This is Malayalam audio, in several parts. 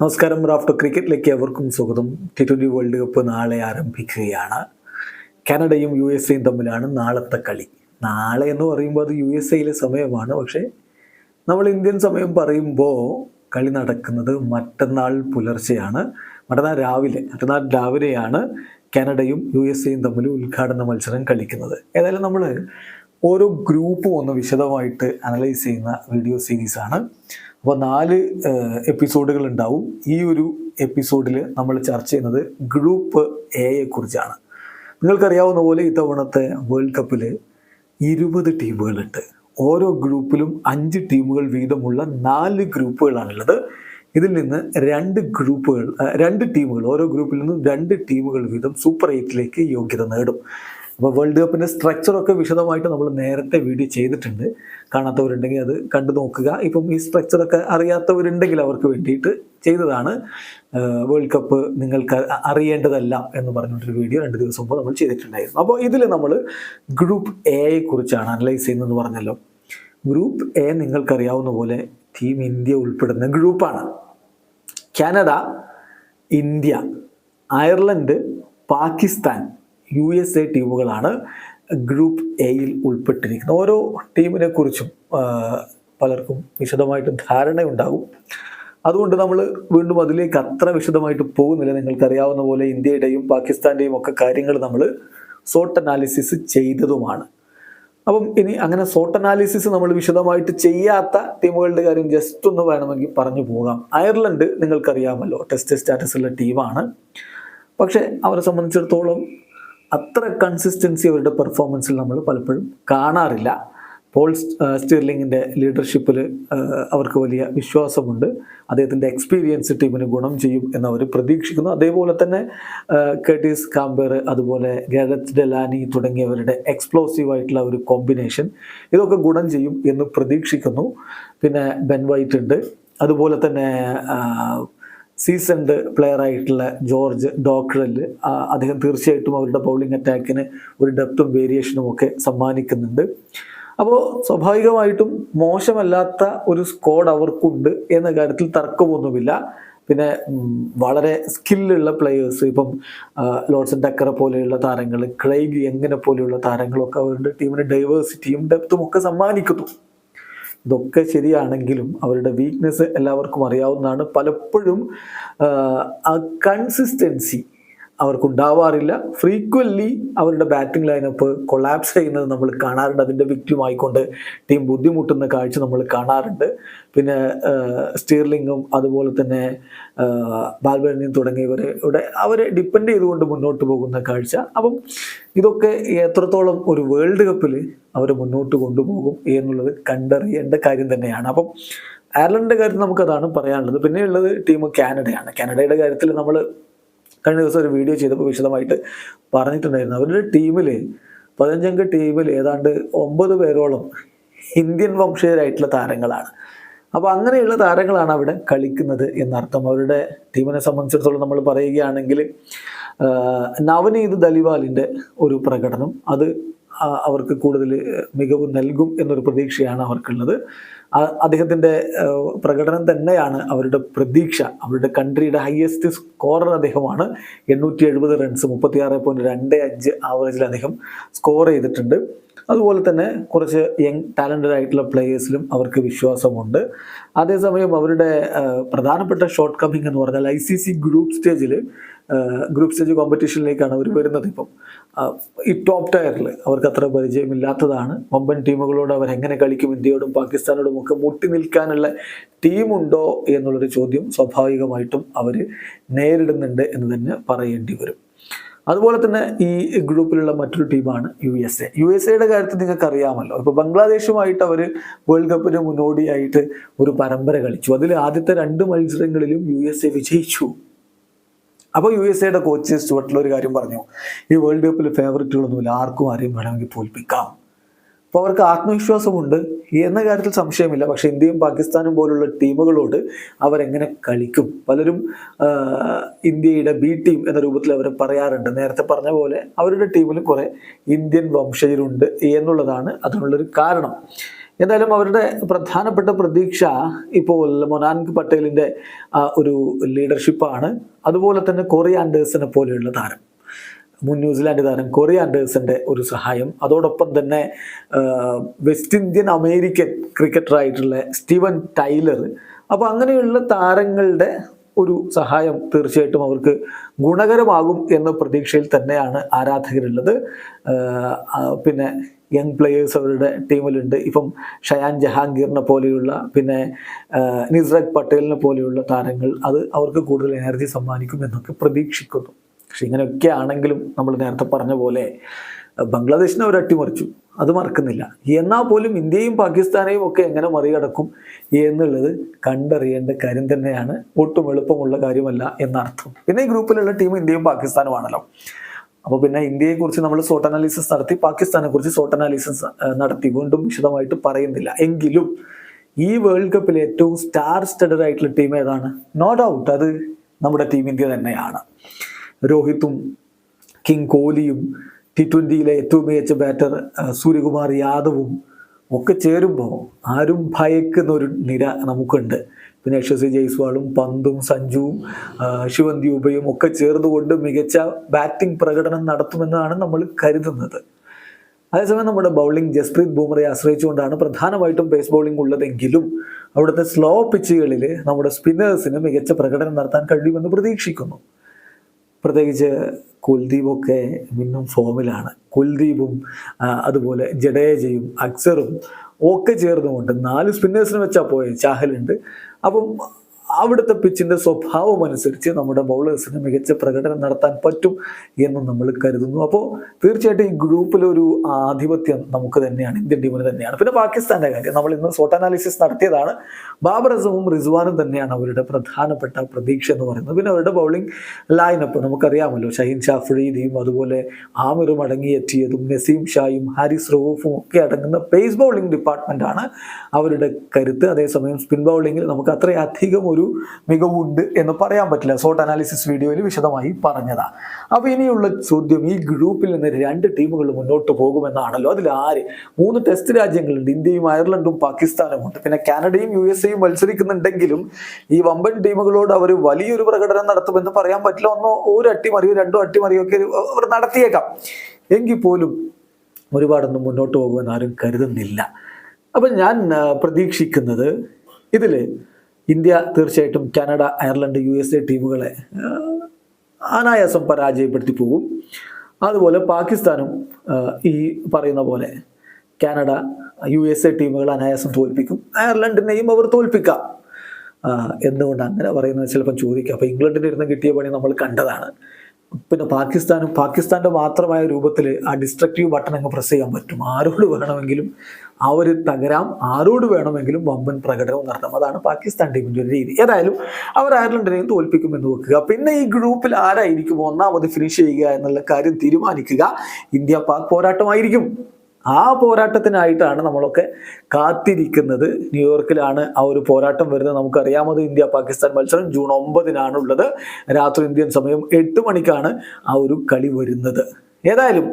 നമസ്കാരം റാഫ്റ്റർ ക്രിക്കറ്റിലേക്ക് അവർക്കും സ്വാഗതം. ടി ട്വന്റി വേൾഡ് കപ്പ് നാളെ ആരംഭിക്കുകയാണ്. കാനഡയും യു എസ് എയും തമ്മിലാണ് നാളത്തെ കളി. നാളെ എന്ന് പറയുമ്പോൾ അത് യു എസ് എയിലെ സമയമാണ്. പക്ഷേ നമ്മൾ ഇന്ത്യൻ സമയം പറയുമ്പോൾ കളി നടക്കുന്നത് മറ്റന്നാൾ പുലർച്ചെയാണ്. മറ്റന്നാൾ രാവിലെ മറ്റന്നാൾ രാവിലെയാണ് കാനഡയും യു എസ് എയും തമ്മിൽ ഉദ്ഘാടന മത്സരം കളിക്കുന്നത്. ഏതായാലും നമ്മൾ ഓരോ ഗ്രൂപ്പും ഒന്ന് വിശദമായിട്ട് അനലൈസ് ചെയ്യുന്ന വീഡിയോ സീരീസാണ് അപ്പോൾ നാല് എപ്പിസോഡുകൾ ഉണ്ടാവും. ഈ ഒരു എപ്പിസോഡിൽ നമ്മൾ ചർച്ച ചെയ്യുന്നത് ഗ്രൂപ്പ് എയെ കുറിച്ചാണ്. നിങ്ങൾക്കറിയാവുന്ന പോലെ ഇത്തവണത്തെ വേൾഡ് കപ്പിൽ ഇരുപത് ടീമുകളുണ്ട് ഓരോ ഗ്രൂപ്പിലും അഞ്ച് ടീമുകൾ വീതമുള്ള നാല് ഗ്രൂപ്പുകളാണുള്ളത് ഇതിൽ നിന്ന് രണ്ട് ഗ്രൂപ്പുകൾ രണ്ട് ടീമുകൾ ഓരോ ഗ്രൂപ്പിൽ നിന്നും രണ്ട് ടീമുകൾ വീതം സൂപ്പർ എയ്റ്റിലേക്ക് യോഗ്യത നേടും. അപ്പോൾ വേൾഡ് കപ്പിന്റെ സ്ട്രക്ചറൊക്കെ വിശദമായിട്ട് നമ്മൾ നേരത്തെ വീഡിയോ ചെയ്തിട്ടുണ്ട്. കാണാത്തവരുണ്ടെങ്കിൽ അത് കണ്ടു നോക്കുക. ഇപ്പം ഈ സ്ട്രക്ചറൊക്കെ അറിയാത്തവരുണ്ടെങ്കിൽ അവർക്ക് വേണ്ടിയിട്ട് ചെയ്തതാണ്. വേൾഡ് കപ്പ് നിങ്ങൾക്ക് അറിയേണ്ടതല്ല എന്ന് പറഞ്ഞിട്ടൊരു വീഡിയോ രണ്ട് ദിവസം മുമ്പ് നമ്മൾ ചെയ്തിട്ടുണ്ടായിരുന്നു. അപ്പോൾ ഇതിൽ നമ്മൾ ഗ്രൂപ്പ് എയെ കുറിച്ചാണ് അനലൈസ് ചെയ്യുന്നതെന്ന് പറഞ്ഞല്ലോ. ഗ്രൂപ്പ് എ നിങ്ങൾക്കറിയാവുന്ന പോലെ ടീം ഇന്ത്യ ഉൾപ്പെടുന്ന ഗ്രൂപ്പാണ് Canada India Ireland Pakistan U S A ടീമുകളാണ് ഗ്രൂപ്പ് എയിൽ ഉൾപ്പെട്ടിരിക്കുന്നത്. ഓരോ ടീമിനെ കുറിച്ചും പലർക്കും വിശദമായിട്ട് ധാരണയുണ്ടാകും. അതുകൊണ്ട് നമ്മൾ വീണ്ടും അതിലേക്ക് അത്ര വിശദമായിട്ട് പോകുന്നില്ല. നിങ്ങൾക്കറിയാവുന്ന പോലെ ഇന്ത്യയുടെയും പാകിസ്ഥാന്റെയും ഒക്കെ കാര്യങ്ങൾ നമ്മൾ സോട്ട് അനാലിസിസ് ചെയ്തതുമാണ്. അപ്പം ഇനി അങ്ങനെ സോട്ട് അനാലിസിസ് നമ്മൾ വിശദമായിട്ട് ചെയ്യാത്ത ടീമുകളുടെ കാര്യം ജസ്റ്റ് ഒന്ന് വേണമെങ്കിൽ പറഞ്ഞു പോകാം. അയർലൻഡ് നിങ്ങൾക്കറിയാമല്ലോ ടെസ്റ്റ് സ്റ്റാറ്റസ് ഉള്ള ടീമാണ്. പക്ഷേ അവരെ സംബന്ധിച്ചിടത്തോളം അത്ര കൺസിസ്റ്റൻസി അവരുടെ പെർഫോമൻസിൽ നമ്മൾ പലപ്പോഴും കാണാറില്ല. പോൾ സ്റ്റീർലിങ്ങിന്റെ ലീഡർഷിപ്പിൽ അവർക്ക് വലിയ വിശ്വാസമുണ്ട്. അദ്ദേഹത്തിന്റെ എക്സ്പീരിയൻസ് ടീമിന് ഗുണം ചെയ്യും എന്നവർ പ്രതീക്ഷിക്കുന്നു. അതേപോലെ തന്നെ കെട്ടീസ് കാമ്പർ അതുപോലെ ഗരത് ഡെലാനി തുടങ്ങിയവരുടെ എക്സ്പ്ലോസീവ് ആയിട്ടുള്ള ഒരു കോമ്പിനേഷൻ ഇതൊക്കെ ഗുണം ചെയ്യും എന്ന് പ്രതീക്ഷിക്കുന്നു. പിന്നെ ബെൻ വൈറ്റ് ഉണ്ട്. അതുപോലെ തന്നെ സീസൺഡ് പ്ലെയർ ആയിട്ടുള്ള ജോർജ് ഡോക്ടറൽ അദ്ദേഹം തീർച്ചയായിട്ടും അവരുടെ ബൗളിംഗ് അറ്റാക്കിന് ഒരു ഡെപ്തും വേരിയേഷനും ഒക്കെ സമ്മാനിക്കുന്നുണ്ട്. അപ്പോൾ സ്വാഭാവികമായിട്ടും മോശമല്ലാത്ത ഒരു സ്കോഡ് അവർക്കുണ്ട് എന്ന കാര്യത്തിൽ തർക്കമൊന്നുമില്ല. പിന്നെ വളരെ സ്കില്ലുള്ള പ്ലെയേഴ്സ് ഇപ്പം ആ, ലോർഡ്സൺ ടക്കറെ പോലെയുള്ള താരങ്ങൾ ക്രൈഗ് എങ്ങനെ പോലെയുള്ള താരങ്ങളൊക്കെ അവരുടെ ടീമിന് ഡൈവേഴ്സിറ്റിയും ഡെപ്തും ഒക്കെ സമ്മാനിക്കുന്നു. ഇതൊക്കെ ശരിയാണെങ്കിലും അവരുടെ വീക്ക്നെസ് എല്ലാവർക്കും അറിയാവുന്നതാണ്. പലപ്പോഴും ആ കൺസിസ്റ്റൻസി അവർക്കുണ്ടാവാറില്ല. ഫ്രീക്വൻലി അവരുടെ ബാറ്റിംഗ് ലൈനപ്പ് കൊളാപ്സ് ചെയ്യുന്നത് നമ്മൾ കാണാറുണ്ട്. അതിന്റെ ആയിക്കൊണ്ട് ടീം ബുദ്ധിമുട്ടുന്ന കാഴ്ച നമ്മൾ കാണാറുണ്ട്. പിന്നെ സ്റ്റീർലിങ്ങും അതുപോലെ തന്നെ ബാൽബർണിയും തുടങ്ങിയവരുടെ അവരെ ഡിപ്പെൻഡ് ചെയ്തുകൊണ്ട് മുന്നോട്ട് പോകുന്ന കാഴ്ച. അപ്പം ഇതൊക്കെ എത്രത്തോളം ഒരു വേൾഡ് കപ്പിൽ അവർ മുന്നോട്ട് കൊണ്ടുപോകും എന്നുള്ളത് കണ്ടറിയേണ്ട കാര്യം തന്നെയാണ്. അപ്പം അയർലൻഡിന്റെ കാര്യത്തിൽ നമുക്കതാണ് പറയാനുള്ളത്. പിന്നെയുള്ളത് ടീം കാനഡയാണ് കാനഡയുടെ കാര്യത്തിൽ നമ്മൾ കഴിഞ്ഞ ദിവസം ഒരു വീഡിയോ ചെയ്തപ്പോൾ വിശദമായിട്ട് പറഞ്ഞിട്ടുണ്ടായിരുന്നു. അവരുടെ ടീമിൽ പതിനഞ്ചംഗ ടീമിൽ ഏതാണ്ട് ഒമ്പത് പേരോളം ഇന്ത്യൻ വംശീയരായിട്ടുള്ള താരങ്ങളാണ്. അപ്പോൾ അങ്ങനെയുള്ള താരങ്ങളാണ് അവിടെ കളിക്കുന്നത് എന്നർത്ഥം. അവരുടെ ടീമിനെ സംബന്ധിച്ചിടത്തോളം നമ്മൾ പറയുകയാണെങ്കിൽ നവനീത് ദലിവാലിന്റെ ഒരു പ്രകടനം. അത് അവർക്ക് കൂടുതൽ മികവ് നൽകും എന്നൊരു പ്രതീക്ഷയാണ് അവർക്കുള്ളത്. അദ്ദേഹത്തിന്റെ പ്രകടനം തന്നെയാണ് അവരുടെ പ്രതീക്ഷ. അവരുടെ കൺട്രിയുടെ ഹയസ്റ്റ് സ്കോറർ അദ്ദേഹമാണ്. എണ്ണൂറ്റി എഴുപത് റൺസ് മുപ്പത്തിയാറ് പോയിന്റ് രണ്ട് അഞ്ച് ആവറേജിൽ അദ്ദേഹം സ്കോർ ചെയ്തിട്ടുണ്ട്. അതുപോലെ തന്നെ കുറച്ച് യങ് ടാലന്റഡ് ആയിട്ടുള്ള പ്ലേയേഴ്സിലും അവർക്ക് വിശ്വാസമുണ്ട്. അതേസമയം അവരുടെ പ്രധാനപ്പെട്ട ഷോർട്ട് കമ്മിങ് എന്ന് പറഞ്ഞാൽ ഐ സി സി ഗ്രൂപ്പ് സ്റ്റേജിൽ ഗ്രൂപ്പ് സ്റ്റേജ് കോമ്പറ്റീഷനിലേക്കാണ് അവർ വരുന്നത് ഇപ്പം. ഈ ടോപ്പ് ടയറിൽ അവർക്ക് അത്ര പരിചയമില്ലാത്തതാണ്. വമ്പൻ ടീമുകളോട് അവർ എങ്ങനെ കളിക്കും ഇന്ത്യയോടും പാകിസ്ഥാനോടും ഒക്കെ മുട്ടി നിൽക്കാനുള്ള ടീമുണ്ടോ എന്നുള്ളൊരു ചോദ്യം സ്വാഭാവികമായിട്ടും അവർ നേരിടുന്നുണ്ട് എന്ന് തന്നെ പറയേണ്ടി വരും. അതുപോലെ തന്നെ ഈ ഗ്രൂപ്പിലുള്ള മറ്റൊരു ടീമാണ് U S A U S എയുടെ കാര്യത്തിൽ നിങ്ങൾക്കറിയാമല്ലോ. ഇപ്പോൾ ബംഗ്ലാദേശുമായിട്ട് അവർ വേൾഡ് കപ്പിന് മുന്നോടിയായിട്ട് ഒരു പരമ്പര കളിച്ചു. അതിൽ ആദ്യത്തെ രണ്ട് മത്സരങ്ങളിലും യു എസ് എ വിജയിച്ചു. അപ്പോൾ യു എസ് എയുടെ കോച്ച് സ്റ്റുവർട്ടിൽ ഒരു കാര്യം പറഞ്ഞു. ഈ വേൾഡ് കപ്പിൽ ഫേവററ്റുകളൊന്നുമില്ല ആർക്കും ആരെയും വേണമെങ്കിൽ തോൽപ്പിക്കാം. അപ്പോൾ അവർക്ക് ആത്മവിശ്വാസമുണ്ട്. എന്ന കാര്യത്തിൽ സംശയമില്ല. പക്ഷേ ഇന്ത്യയും പാകിസ്ഥാനും പോലുള്ള ടീമുകളോട് അവരെങ്ങനെ കളിക്കും? പലരും ഇന്ത്യയുടെ ബി ടീം എന്ന രൂപത്തിൽ അവർ പറയാറുണ്ട്. നേരത്തെ പറഞ്ഞ പോലെ അവരുടെ ടീമിൽ കുറേ ഇന്ത്യൻ വംശജരുണ്ട് എന്നുള്ളതാണ് അതിനുള്ളൊരു കാരണം. എന്തായാലും അവരുടെ പ്രധാനപ്പെട്ട പ്രതീക്ഷ ഇപ്പോൾ മൊനാൻക് പട്ടേലിന്റെ ഒരു ലീഡർഷിപ്പാണ്. അതുപോലെ തന്നെ കൊറി ആൻഡേഴ്സിനെ പോലെയുള്ള താരം. മുൻ ന്യൂസിലാൻഡ് താരം കൊറി ആൻഡേഴ്സിന്റെ ഒരു സഹായം. അതോടൊപ്പം തന്നെ വെസ്റ്റ് ഇന്ത്യൻ അമേരിക്കൻ ക്രിക്കറ്ററായിട്ടുള്ള സ്റ്റീവൻ ടൈലർ. അപ്പോൾ അങ്ങനെയുള്ള താരങ്ങളുടെ ഒരു സഹായം തീർച്ചയായിട്ടും അവർക്ക് ഗുണകരമാകും എന്ന പ്രതീക്ഷയിൽ തന്നെയാണ് ആരാധകരുള്ളത്. പിന്നെ യങ് പ്ലെയേഴ്സ് അവരുടെ ടീമിലുണ്ട് ഇപ്പം ഷയാൻ ജഹാംഗീറിനെ പോലെയുള്ള പിന്നെ നിസ്രത് പട്ടേലിനെ പോലെയുള്ള താരങ്ങൾ അത് അവർക്ക് കൂടുതൽ എനർജി സമ്മാനിക്കും എന്നൊക്കെ പ്രതീക്ഷിക്കുന്നു. പക്ഷെ ഇങ്ങനെയൊക്കെ ആണെങ്കിലും നമ്മൾ നേരത്തെ പറഞ്ഞ പോലെ ബംഗ്ലാദേശിനെ അവർ അട്ടിമറിച്ചു. അത് മറക്കുന്നില്ല. എന്നാൽ പോലും ഇന്ത്യയും പാകിസ്ഥാനെയും ഒക്കെ എങ്ങനെ മറികടക്കും എന്നുള്ളത് കണ്ടറിയേണ്ട കാര്യം തന്നെയാണ്. ഒട്ടും എളുപ്പമുള്ള കാര്യമല്ല എന്നർത്ഥം. പിന്നെ ഈ ഗ്രൂപ്പിലുള്ള ടീം ഇന്ത്യയും പാകിസ്ഥാനുമാണല്ലോ. അപ്പോൾ പിന്നെ ഇന്ത്യയെ കുറിച്ച് നമ്മൾ സോട്ട് അനാലിസിസ് നടത്തി പാകിസ്ഥാനെ കുറിച്ച് സോട്ട് അനാലിസിസ് നടത്തി. വീണ്ടും വിശദമായിട്ട് പറയുന്നില്ല. എങ്കിലും ഈ വേൾഡ് കപ്പിൽ ഏറ്റവും സ്റ്റാർ സ്റ്റഡഡ് ആയിട്ടുള്ള ടീം ഏതാണ്? നോ ഡൗട്ട് അത് നമ്മുടെ ടീം ഇന്ത്യ തന്നെയാണ്. രോഹിത്തും കിങ് കോഹ്ലിയും ടി ട്വന്റിയിലെ ഏറ്റവും മികച്ച ബാറ്റർ സൂര്യകുമാർ യാദവും ഒക്കെ ചേരുമ്പോൾ ആരും ഭയക്കുന്ന ഒരു നിര നമുക്കുണ്ട്. പിന്നെ യശസ്വി ജയ്സ്വാളും പന്തും സഞ്ജുവും ശിവൻ ദ്യൂബയും ഒക്കെ ചേർന്നുകൊണ്ട് മികച്ച ബാറ്റിംഗ് പ്രകടനം നടത്തുമെന്നാണ് നമ്മൾ കരുതുന്നത്. അതേസമയം നമ്മുടെ ബൗളിംഗ് ജസ്പ്രീത് ബൂമറയെ ആശ്രയിച്ചുകൊണ്ടാണ് പ്രധാനമായിട്ടും പേസ് ബൗളിംഗ് ഉള്ളതെങ്കിലും അവിടുത്തെ സ്ലോ പിച്ചുകളിൽ നമ്മുടെ സ്പിന്നേഴ്സിന് മികച്ച പ്രകടനം നടത്താൻ കഴിയുമെന്ന് പ്രതീക്ഷിക്കുന്നു. പ്രത്യേകിച്ച് കുൽദീപൊക്കെ മിന്നും ഫോമിലാണ് കുൽദീപും അതുപോലെ ജഡേജയും അക്സറും ഒക്കെ ചേർന്നുകൊണ്ട് നാല് സ്പിന്നേഴ്സിന് വെച്ചാൽ പോയ. ചാഹലുണ്ട്. അപ്പം അവിടുത്തെ പിച്ചിന്റെ സ്വഭാവം അനുസരിച്ച് നമ്മുടെ ബൗളേഴ്സിന് മികച്ച പ്രകടനം നടത്താൻ പറ്റും എന്ന് നമ്മൾ കരുതുന്നു. അപ്പോൾ തീർച്ചയായിട്ടും ഈ ഗ്രൂപ്പിലൊരു ആധിപത്യം നമുക്ക് തന്നെയാണ് ഇന്ത്യൻ ടീമിന് തന്നെയാണ്. പിന്നെ പാകിസ്ഥാന്റെ കാര്യം. നമ്മൾ ഇന്ന് സോട്ട് അനാലിസിസ് നടത്തിയതാണ്. ബാബർ അസമും റിസ്വാനും തന്നെയാണ് അവരുടെ പ്രധാനപ്പെട്ട പ്രതീക്ഷ എന്ന് പറയുന്നത്. പിന്നെ അവരുടെ ബൗളിംഗ് ലൈനപ്പ് നമുക്കറിയാമല്ലോ. ഷഹീൻ ഷാ ഫ്രീദിയും അതുപോലെ ആമിറും അടങ്ങിയെത്തിയതും നസീം ഷായും ഹാരിസ് റൌഫും ഒക്കെ അടങ്ങുന്ന പേസ് ബൗളിംഗ് ഡിപ്പാർട്ട്മെന്റാണ് അവരുടെ കരുത്ത്. അതേസമയം സ്പിൻ ബൗളിങ്ങിൽ നമുക്ക് അത്രയധികം ഒരു മികവുണ്ട് എന്ന് പറയാൻ പറ്റില്ല. സോട്ട് അനാലിസിസ് വീഡിയോയിൽ വിശദമായി പറഞ്ഞതാണ് അപ്പോൾ ഇനിയുള്ള ചോദ്യം ഈ ഗ്രൂപ്പിൽ നിന്ന് രണ്ട് ടീമുകൾ മുന്നോട്ട് പോകുമെന്നാണല്ലോ. അതിൽ ആര്? മൂന്ന് ടെസ്റ്റ് രാജ്യങ്ങളുണ്ട്. ഇന്ത്യയും അയർലൻഡും പാകിസ്ഥാനും ഉണ്ട് പിന്നെ കാനഡയും യു എസ് എയും മത്സരിക്കുന്നുണ്ടെങ്കിലും ഈ വമ്പൻ ടീമുകളോട് അവർ വലിയൊരു പ്രകടനം നടത്തുമെന്ന് പറയാൻ പറ്റില്ല. ഒന്നോ ഒരു അട്ടിമറിയോ രണ്ടോ അട്ടിമറിയോ ഒക്കെ അവർ നടത്തിയേക്കാം. എങ്കിൽ പോലും ഒരുപാടൊന്നും മുന്നോട്ട് പോകുമെന്ന് ആരും കരുതുന്നില്ല. അപ്പം ഞാൻ പ്രതീക്ഷിക്കുന്നത് ഇതിൽ ഇന്ത്യ തീർച്ചയായിട്ടും Canada Ireland U S A ടീമുകളെ അനായാസം പരാജയപ്പെടുത്തി പോകും. അതുപോലെ പാകിസ്ഥാനും ഈ പറയുന്ന പോലെ കാനഡ യു എസ് എ ടീമുകൾ അനായാസം തോൽപ്പിക്കും. അയർലൻഡിനെയും അവർ തോൽപ്പിക്കാം. എന്തുകൊണ്ട് അങ്ങനെ പറയുന്നത് ചിലപ്പം ചോദിക്കാം. അപ്പോൾ ഇംഗ്ലണ്ടിന്റെ ഇരുന്ന് കിട്ടിയ പണി നമ്മൾ കണ്ടതാണ്. പിന്നെ പാകിസ്ഥാനും പാകിസ്ഥാന്റെ മാത്രമായ രൂപത്തിൽ ആ ഡിസ്ട്രക്റ്റീവ് ബട്ടൺ അങ്ങ് പ്രസ് ചെയ്യാൻ പറ്റും. ആരോട് വേണമെങ്കിലും ആ ഒരു തകരാം ആരോട് വേണമെങ്കിലും വമ്പൻ പ്രകടനവും നടത്താം. അതാണ് പാകിസ്ഥാൻ ടീമിന്റെ ഒരു രീതി. ഏതായാലും അവർ അയർലൻഡിനെയും തോൽപ്പിക്കുമെന്ന് വെക്കുക. പിന്നെ ഈ ഗ്രൂപ്പിൽ ആരായിരിക്കും ഒന്നാമത് ഫിനിഷ് ചെയ്യുക എന്നുള്ള കാര്യം തീരുമാനിക്കുക. ഇന്ത്യ പാക് പോരാട്ടമായിരിക്കും. ആ പോരാട്ടത്തിനായിട്ടാണ് നമ്മളൊക്കെ കാത്തിരിക്കുന്നത്. ന്യൂയോർക്കിലാണ് ആ ഒരു പോരാട്ടം വരുന്നത്. നമുക്കറിയാമത് ഇന്ത്യ പാകിസ്ഥാൻ മത്സരം ജൂൺ ഒമ്പതിനാണ് ഉള്ളത് രാത്രി ഇന്ത്യൻ സമയം എട്ട് മണിക്കാണ് ആ ഒരു കളി വരുന്നത്. ഏതായാലും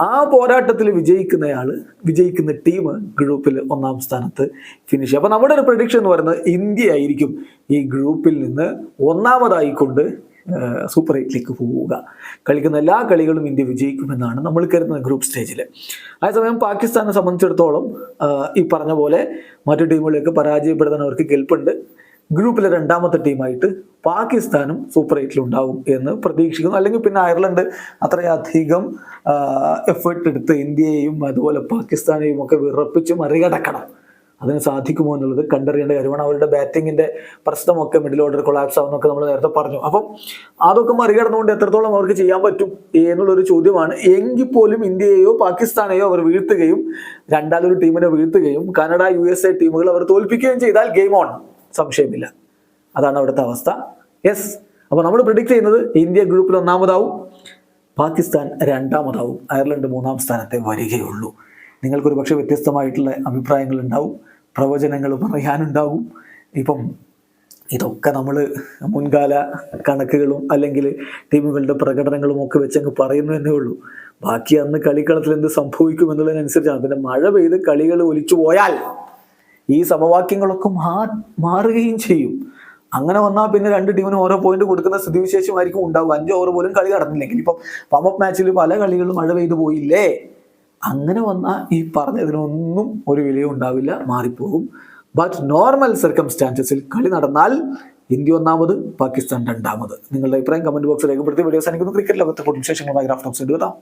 ആ പോരാട്ടത്തിൽ വിജയിക്കുന്നയാൾ വിജയിക്കുന്ന ടീം ഗ്രൂപ്പിൽ ഒന്നാം സ്ഥാനത്ത് ഫിനിഷ് അപ്പോൾ നമ്മുടെ ഒരു പ്രഡിക്ഷൻ എന്ന് പറയുന്നത് ഇന്ത്യ ആയിരിക്കും ഈ ഗ്രൂപ്പിൽ നിന്ന് ഒന്നാമതായിക്കൊണ്ട് സൂപ്പർ എയ്റ്റിലേക്ക് പോവുക. കളിക്കുന്ന എല്ലാ കളികളും ഇന്ത്യ വിജയിക്കുമെന്നാണ് നമ്മൾ കരുതുന്നത് ഗ്രൂപ്പ് സ്റ്റേജിൽ അതേസമയം പാകിസ്ഥാനെ സംബന്ധിച്ചിടത്തോളം ഈ പറഞ്ഞ പോലെ മറ്റു ടീമുകളിലേക്ക് പരാജയപ്പെടുത്താൻ അവർക്ക് കെൽപ്പുണ്ട്. ഗ്രൂപ്പിലെ രണ്ടാമത്തെ ടീമായിട്ട് പാകിസ്ഥാനും സൂപ്പർ എയ്റ്റിൽ ഉണ്ടാവും എന്ന് പ്രതീക്ഷിക്കുന്നു. അല്ലെങ്കിൽ പിന്നെ അയർലൻഡ് അത്രയധികം എഫേർട്ട് എടുത്ത് ഇന്ത്യയെയും അതുപോലെ പാകിസ്ഥാനെയും ഒക്കെ വിറപ്പിച്ച് മറികടക്കണം. അതിന് സാധിക്കുമോ എന്നുള്ളത് കണ്ടറിയേണ്ട കാര്യമാണ്. അവരുടെ ബാറ്റിങ്ങിന്റെ പ്രശ്നമൊക്കെ മിഡിൽ ഓർഡർ കൊളാപ്സ് ആവുന്നൊക്കെ നമ്മൾ നേരത്തെ പറഞ്ഞു. അപ്പം അതൊക്കെ മറികടന്നുകൊണ്ട് എത്രത്തോളം അവർക്ക് ചെയ്യാൻ പറ്റും എന്നുള്ളൊരു ചോദ്യമാണ്. എങ്കിൽ പോലും ഇന്ത്യയെയോ പാകിസ്ഥാനെയോ അവർ വീഴ്ത്തുകയും രണ്ടാലൊരു ടീമിനെ വീഴ്ത്തുകയും കാനഡ യു എസ് എ ടീമുകൾ അവർ തോൽപ്പിക്കുകയും ചെയ്താൽ ഗെയിം ഓൺ സംശയമില്ല. അതാണ് അവിടുത്തെ അവസ്ഥ. യെസ് അപ്പോൾ നമ്മൾ പ്രിഡിക്റ്റ് ചെയ്യുന്നത് ഇന്ത്യ ഗ്രൂപ്പിൽ ഒന്നാമതാവും പാകിസ്ഥാൻ രണ്ടാമതാവും. അയർലൻഡ് മൂന്നാം സ്ഥാനത്തെ വരികയുള്ളൂ. നിങ്ങൾക്കൊരു പക്ഷേ വ്യത്യസ്തമായിട്ടുള്ള അഭിപ്രായങ്ങൾ ഉണ്ടാവും പ്രവചനങ്ങൾ പറയാനുണ്ടാവും. ഇപ്പം ഇതൊക്കെ നമ്മൾ മുൻകാല കണക്കുകളും അല്ലെങ്കിൽ ടീമുകളുടെ പ്രകടനങ്ങളും ഒക്കെ വെച്ചങ്ങ് പറയുന്നു എന്നേ ഉള്ളൂ. ബാക്കി അന്ന് കളിക്കളത്തിൽ എന്ത് സംഭവിക്കും എന്നുള്ളതിനനുസരിച്ചാണ്. പിന്നെ മഴ പെയ്ത് കളികൾ ഒലിച്ചു പോയാൽ ഈ സമവാക്യങ്ങളൊക്കെ മാ മാറുകയും ചെയ്യും. അങ്ങനെ വന്നാൽ പിന്നെ രണ്ട് ടീമിന് ഓരോ പോയിന്റ് കൊടുക്കുന്ന സ്ഥിതിവിശേഷമായിരിക്കും ഉണ്ടാവും അഞ്ച് ഓവർ പോലും കളി നടന്നില്ലെങ്കിൽ. ഇപ്പം പമ്പ് മാച്ചിൽ പല കളികളും മഴ പെയ്തു പോയില്ലേ? അങ്ങനെ വന്നാൽ ഈ പറഞ്ഞതിനൊന്നും ഒരു വിലയും ഉണ്ടാവില്ല മാറിപ്പോകും. ബട്ട് നോർമൽ സർക്കംസ്റ്റാൻസസിൽ കളി നടന്നാൽ ഇന്ത്യ ഒന്നാമത് പാകിസ്ഥാൻ രണ്ടാമത്. നിങ്ങളുടെ അഭിപ്രായം കമന്റ് ബോക്സിൽ രേഖപ്പെടുത്തി വീഡിയോ സാധിക്കുന്നു ക്രിക്കറ്റ് ലോകത്തെ കൂടുതൽ വിശേഷങ്ങളുമായി ഗ്രാഫ് ടോക്സ് എടുക്കാം